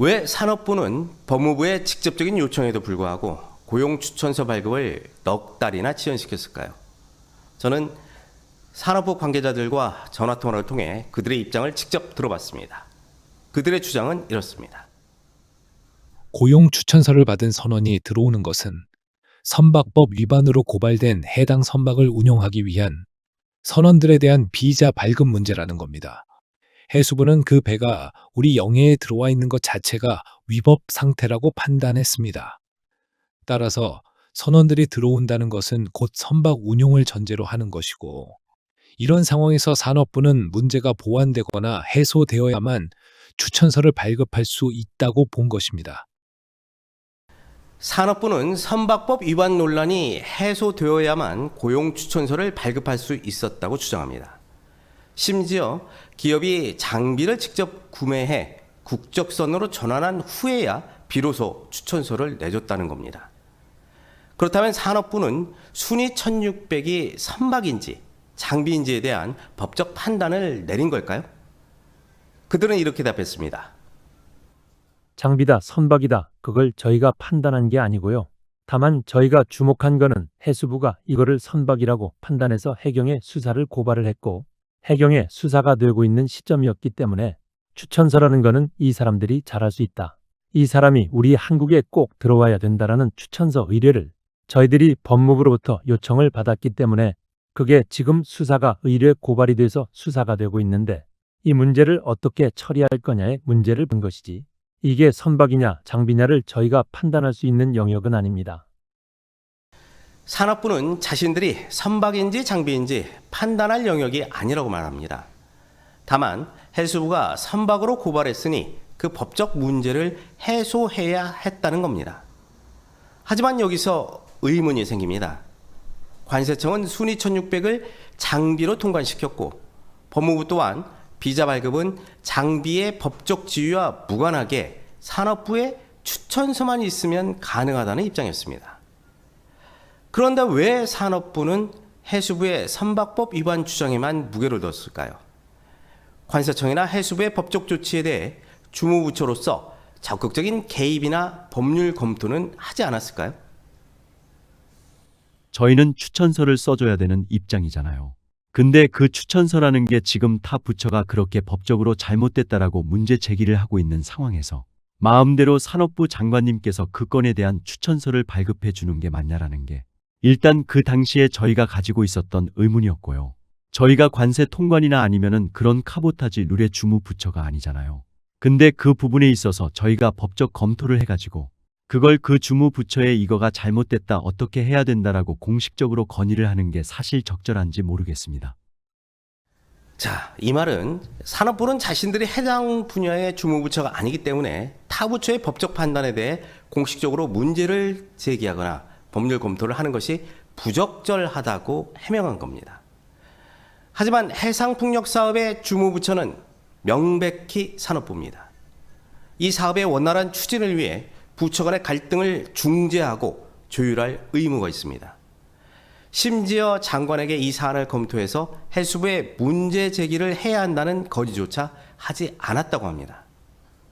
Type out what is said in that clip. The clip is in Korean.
왜 산업부는 법무부의 직접적인 요청에도 불구하고 고용 추천서 발급을 넉 달이나 지연시켰을까요? 저는 산업부 관계자들과 전화 통화를 통해 그들의 입장을 직접 들어봤습니다. 그들의 주장은 이렇습니다. 고용 추천서를 받은 선원이 들어오는 것은 선박법 위반으로 고발된 해당 선박을 운용하기 위한 선원들에 대한 비자 발급 문제라는 겁니다. 해수부는 그 배가 우리 영해에 들어와 있는 것 자체가 위법 상태라고 판단했습니다. 따라서 선원들이 들어온다는 것은 곧 선박 운용을 전제로 하는 것이고 이런 상황에서 산업부는 문제가 보완되거나 해소되어야만 추천서를 발급할 수 있다고 본 것입니다. 산업부는 선박법 위반 논란이 해소되어야만 고용 추천서를 발급할 수 있었다고 주장합니다. 심지어 기업이 장비를 직접 구매해 국적선으로 전환한 후에야 비로소 추천서를 내줬다는 겁니다. 그렇다면 산업부는 순위 1600이 선박인지 장비인지에 대한 법적 판단을 내린 걸까요? 그들은 이렇게 답했습니다. 장비다, 선박이다. 그걸 저희가 판단한 게 아니고요. 다만 저희가 주목한 거는 해수부가 이거를 선박이라고 판단해서 해경에 수사를 고발을 했고 해경에 수사가 되고 있는 시점이었기 때문에 추천서라는 거는 이 사람들이 잘할 수 있다. 이 사람이 우리 한국에 꼭 들어와야 된다라는 추천서 의뢰를 저희들이 법무부로부터 요청을 받았기 때문에 그게 지금 수사가 의뢰 고발이 돼서 수사가 되고 있는데 이 문제를 어떻게 처리할 거냐의 문제를 본 것이지. 이게 선박이냐 장비냐를 저희가 판단할 수 있는 영역은 아닙니다. 산업부는 자신들이 선박인지 장비인지 판단할 영역이 아니라고 말합니다. 다만 해수부가 선박으로 고발했으니 그 법적 문제를 해소해야 했다는 겁니다. 하지만 여기서 의문이 생깁니다. 관세청은 순위 1600을 장비로 통관시켰고 법무부 또한 비자 발급은 장비의 법적 지위와 무관하게 산업부의 추천서만 있으면 가능하다는 입장이었습니다. 그런데 왜 산업부는 해수부의 선박법 위반 주장에만 무게를 뒀을까요? 관세청이나 해수부의 법적 조치에 대해 주무부처로서 적극적인 개입이나 법률 검토는 하지 않았을까요? 저희는 추천서를 써줘야 되는 입장이잖아요. 근데 그 추천서라는 게 지금 타 부처가 그렇게 법적으로 잘못됐다라고 문제 제기를 하고 있는 상황에서 마음대로 산업부 장관님께서 그 건에 대한 추천서를 발급해 주는 게 맞냐라는 게 일단 그 당시에 저희가 가지고 있었던 의문이었고요. 저희가 관세 통관이나 아니면은 그런 카보타지 룰의 주무 부처가 아니잖아요. 근데 그 부분에 있어서 저희가 법적 검토를 해가지고 그걸 그 주무 부처에 이거가 잘못됐다 어떻게 해야 된다라고 공식적으로 건의를 하는 게 사실 적절한지 모르겠습니다. 자, 이 말은 산업부는 자신들이 해당 분야의 주무부처가 아니기 때문에 타 부처의 법적 판단에 대해 공식적으로 문제를 제기하거나 법률 검토를 하는 것이 부적절하다고 해명한 겁니다. 하지만 해상풍력 사업의 주무부처는 명백히 산업부입니다. 이 사업의 원활한 추진을 위해 부처 간의 갈등을 중재하고 조율할 의무가 있습니다. 심지어 장관에게 이 사안을 검토해서 해수부에 문제 제기를 해야 한다는 거지조차 하지 않았다고 합니다.